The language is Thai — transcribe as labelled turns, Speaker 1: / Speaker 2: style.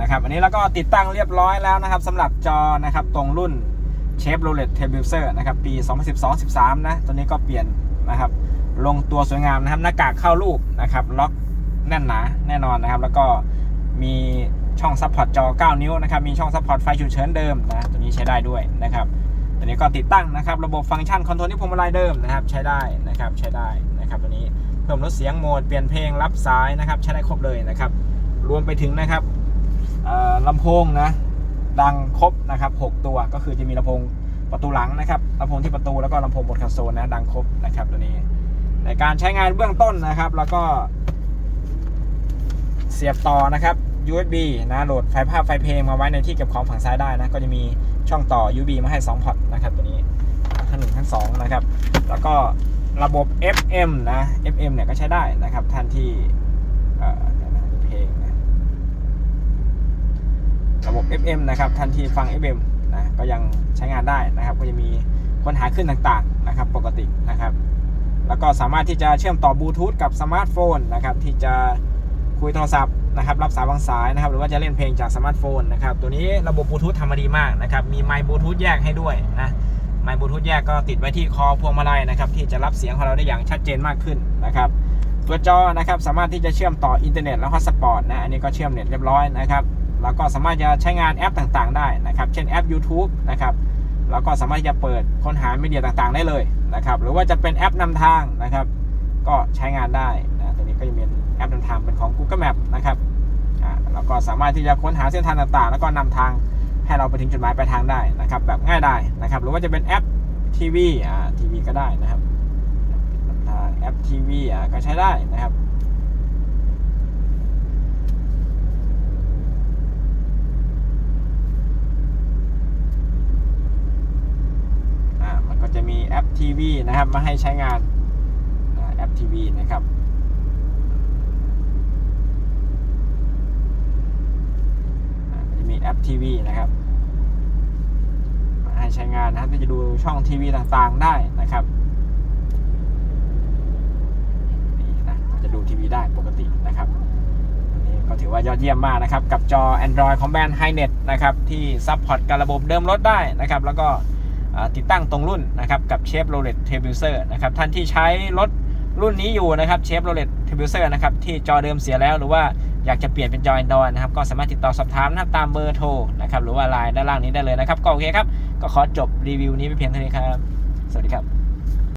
Speaker 1: นะครับอันนี้เราก็ติดตั้งเรียบร้อยแล้วนะครับสำหรับจอนะครับตรงรุ่นเชฟโรเลตเทบิลเซอร์นะครับปี 2012-13 นะตัวนี้ก็เปลี่ยนนะครับลงตัวสวยงามนะครับหน้ากากเข้ารูปนะครับล็อกแน่นหนาแน่นอนนะครับ แล้วก็มีช่องซัพพอร์ตจอ 9 นิ้วนะครับ มีช่องซัพพอร์ตไฟฉุกเฉินเดิมนะ ตัวนี้ใช้ได้ด้วยนะครับ ตัวนี้ก็ติดตั้งนะครับ ระบบฟังก์ชันคอนโทรลที่พวงมาลัยเดิมนะครับ ใช้ได้นะครับ ใช้ได้นะครับ ตัวนี้เพิ่มลดเสียงโหมด เปลี่ยนเพลง รับสายนะครับ ใช้ได้ครบเลยนะครับ รวมไปถึงนะครับ ลำโพงนะดังครบนะครับ6ตัวก็คือจะมีลำโพงประตูหลังนะครับลำโพงที่ประตูแล้วก็ลำโพงบนคอนโซลนะดังครบนะครับตัวนี้ ในการใช้งานเบื้องต้นนะครับ แล้วก็ เสียบต่อนะครับ USB นะโหลดไฟล์ภาพไฟล์เพลงมาไว้ในที่เก็บของฝั่งซ้ายได้นะก็จะมีช่องต่อ USB มาให้ 2พอร์ตนะครับตัวนี้ทั้งหนึ่งทั้งสองนะครับ แล้วก็ระบบ FM นะ FM เนี่ยก็ใช้ได้นะครับท่านที่เอ่อเดี๋ยวนะมีเพลงนะระบบ FM นะครับท่านที่ฟัง FM นะก็ยังใช้งานได้นะครับ ก็จะมีค้นหาขึ้นต่างๆนะครับ ปกตินะครับ แล้วก็สามารถที่จะเชื่อมต่อบลูทูธกับสมาร์ทโฟนนะครับที่จะคุยโทรศัพท์นะครับรับสายบางสายนะครับ หรือว่าจะเล่นเพลงจากสมาร์ทโฟนนะครับ ตัวนี้ระบบบลูทูธทำมาดีมากนะครับ มีไมค์บลูทูธแยกให้ด้วยนะไมค์บลูทูธแยกก็ติดไว้ที่คอพวงมาลัยนะครับ ที่จะรับเสียงของเราได้อย่างชัดเจนมากขึ้นนะครับ ตัวจอนะครับสามารถที่จะเชื่อมต่ออินเทอร์เน็ตแล้วก็สปอร์ตนะอันนี้ก็เชื่อมเน็ตเรียบร้อยนะครับ แล้วก็สามารถจะใช้งานแอปต่างๆ ได้นะครับ เช่นแอป YouTube นะครับแล้วก็สามารถจะเปิดค้นหามีเดียต่างๆ ได้เลยนะครับ หรือว่าจะเป็นแอปนำทางนะครับ ก็ใช้งานได้นะตัวนี้ก็จะเป็นแอปนำทางเป็นของ Google Map นะครับอ่าแล้วก็สามารถที่จะค้นหาเส้นทางต่างๆ แล้วก็นำทางให้เราไปถึงจุดหมายปลายทางได้นะครับ แบบง่ายได้นะครับ หรือว่าจะเป็นแอปทีวีอ่าทีวีก็ได้นะครับทางแอปทีวีอ่าก็ใช้ได้นะครับ อ่ามันก็จะมี แอปทีวีนะครับ มาให้ใช้งานแอปทีวีนะครับจะมีแอปทีวีนะครับมาให้ใช้งานนะครับจะดูช่องทีวีต่างๆได้นะครับนี่นะจะดูทีวีได้ปกตินะครับนนี้ก็ถือว่ายอดเยี่ยมมากนะครับ กับจอ Android ของแบรนด์ Hinet นะครับ ที่ซัพพอร์ตกับระบบเดิมรถได้นะครับ แล้วก็ ติดตั้งตรงรุ่นนะครับกับเชฟโรเลตเทบิลเซอร์นะครับท่านที่ใช้รถรุ่นนี้อยู่นะครับเชฟโรเลตเทบิลเซอร์นะครับที่จอเดิมเสียแล้วหรือว่าอยากจะเปลี่ยนเป็นจอแอนดรอยนะครับก็สามารถติดต่อสอบถามนะครับตามเบอร์โทรนะครับหรือว่าไลน์ด้านล่างนี้ได้เลยนะครับก็โอเคครับ ก็ขอจบรีวิวนี้ไปเพียงเท่านี้ครับ สวัสดีครับ